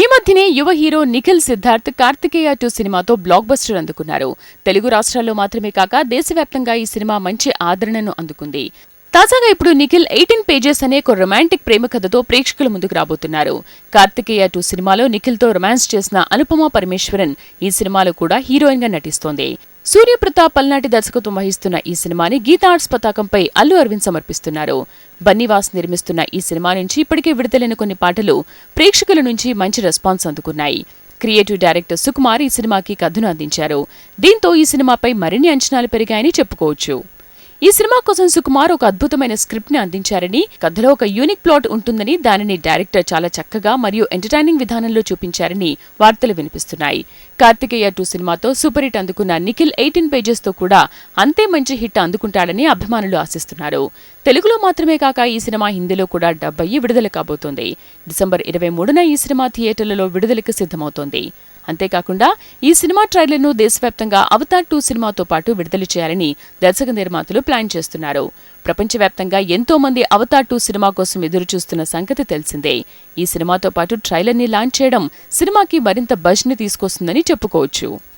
ఈ మధ్యనే యువ హీరో నిఖిల్ సిద్ధార్థ్ కార్తికేయ టూ సినిమాతో బ్లాక్ బస్టర్ అందుకున్నారు. తెలుగు రాష్ట్రాల్లో మాత్రమే కాక దేశవ్యాప్తంగా ఈ సినిమా మంచి ఆదరణను అందుకుంది. తాజాగా ఇప్పుడు నిఖిల్ ఎయిటీన్ పేజెస్ అనే ఒక రొమాంటిక్ ప్రేమ కథతో ప్రేక్షకుల ముందుకు రాబోతున్నారు. కార్తికేయ టూ సినిమాలో నిఖిల్తో రొమాన్స్ చేసిన అనుపమ పరమేశ్వరన్ ఈ సినిమాలో కూడా హీరోయిన్గా నటిస్తోంది. సూర్యప్రతాప్ పల్నాటి దర్శకత్వం వహిస్తున్న ఈ సినిమాని గీతా ఆర్ట్స్ పతాకంపై అల్లు అరవింద్ సమర్పిస్తున్నారు. బన్నీవాస్ నిర్మిస్తున్న ఈ సినిమా నుంచి ఇప్పటికే విడుదలైన కొన్ని పాటలు ప్రేక్షకుల నుంచి మంచి రెస్పాన్స్ అందుకున్నాయి. క్రియేటివ్ డైరెక్టర్ సుకుమార్ ఈ సినిమాకి కథను అందించారు. దీంతో ఈ సినిమాపై మరిన్ని అంచనాలు పెరిగాయని చెప్పుకోవచ్చు. ఈ సినిమా కోసం సుకుమార్ ఒక అద్భుతమైన స్క్రిప్ట్ని అందించారని కథలో ఒక యూనిక్ ప్లాట్ ఉంటుందని దానిని డైరెక్టర్ చాలా చక్కగా మరియు ఎంటర్టైనింగ్ విధానంలో చూపించారని వార్తలు వినిపిస్తున్నాయి. కార్తికేయ టూ సినిమాతో సూపర్ హిట్ అందుకున్న నిఖిల్ ఎయిటీన్ పేజెస్తో కూడా అంతే మంచి హిట్ అందుకుంటాడని అభిమానులు ఆశిస్తున్నారు. తెలుగులో మాత్రమే కాక ఈ సినిమా హిందీలో కూడా డబ్ అయ్యి విడుదల కాబోతోంది. డిసెంబర్ ఇరవై మూడున ఈ సినిమా థియేటర్లలో విడుదలకు సిద్ధమవుతోంది. అంతేకాకుండా ఈ సినిమా ట్రైలర్ను దేశవ్యాప్తంగా అవతార్ టూ సినిమాతో పాటు విడుదల చేయాలని దర్శక నిర్మాతలు ప్లాన్ చేస్తున్నారు. ప్రపంచవ్యాప్తంగా ఎంతో మంది అవతార్ టూ సినిమా కోసం ఎదురు చూస్తున్న సంగతి తెలిసిందే. ఈ సినిమాతో పాటు ట్రైలర్ని లాంచ్ చేయడం సినిమాకి మరింత బజ్ని తీసుకొస్తుందని చెప్పుకోవచ్చు.